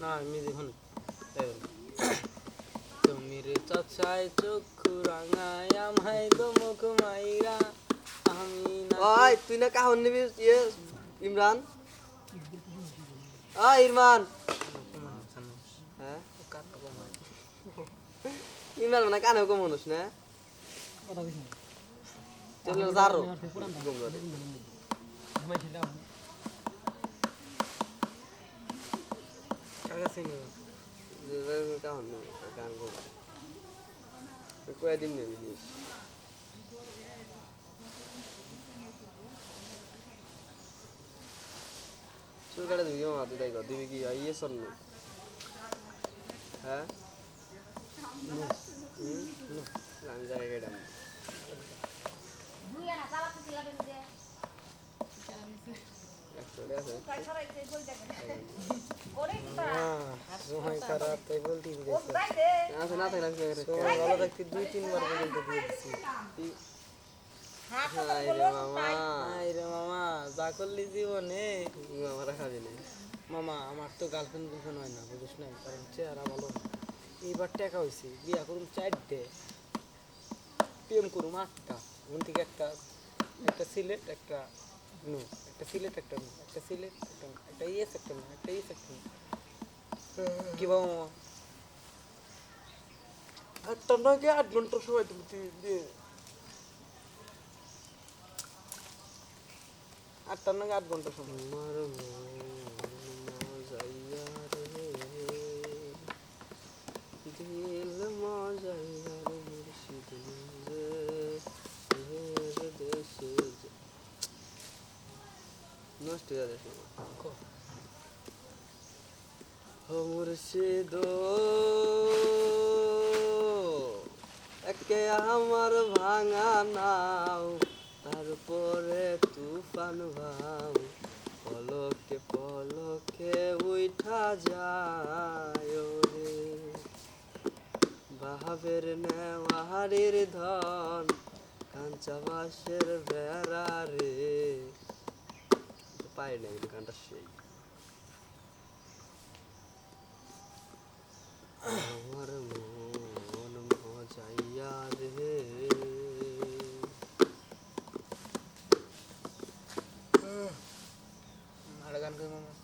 না আমি দেখুন তুমির চাচায় চক্ষু রাঙায় আমায় দমক মাইরা আমি না ওই তুই না কাহন নিবি? ইয়ে ইমরান? ওই ইরমান। হ্যাঁ? ইমরান মানে কানে কম মানুষ না? চলো যারো কাহন कहाँ हुनु कामको कोही दिन सुर्काटा धुयो हातु दाइको। दिदी कि है? सोध्नु हामी जाने केटा। মামা আমার তো গার্লফ্রেন্ড গার্লফ্রেন্ড হয় না বুঝিস না কারণ চেহারা ভালো এইবার টাকা হয়েছে বিয়া করুন চারটে প্রেম করুম আটটা ওখান থেকে একটা একটা সিলেট একটা নো একটা সিলেট একটা নো একটা সিলেট একটা নো একটা ইয়েস একটা নো একটা ইয়েস একটা নো কি বাবা মামা না নয় আট ঘণ্টার সময় তুমি দিয়ে আটটা নাকি আট ঘণ্টা সময় আমার মজাইয়া রে দিল মজাইয়া রে মুর্শিদ রে রে দেশে যে- একে আমার ভাঙা নাও, তারপরে তুফান ভাও। পলকে পলকে উঠা যায় রে বাহাবের নেওয়ারির ধন, কাঞ্চা বাসের বেড়া papai, né? Ele canta cheio. আমার মন মজাইয়া রে আর গান কই মামা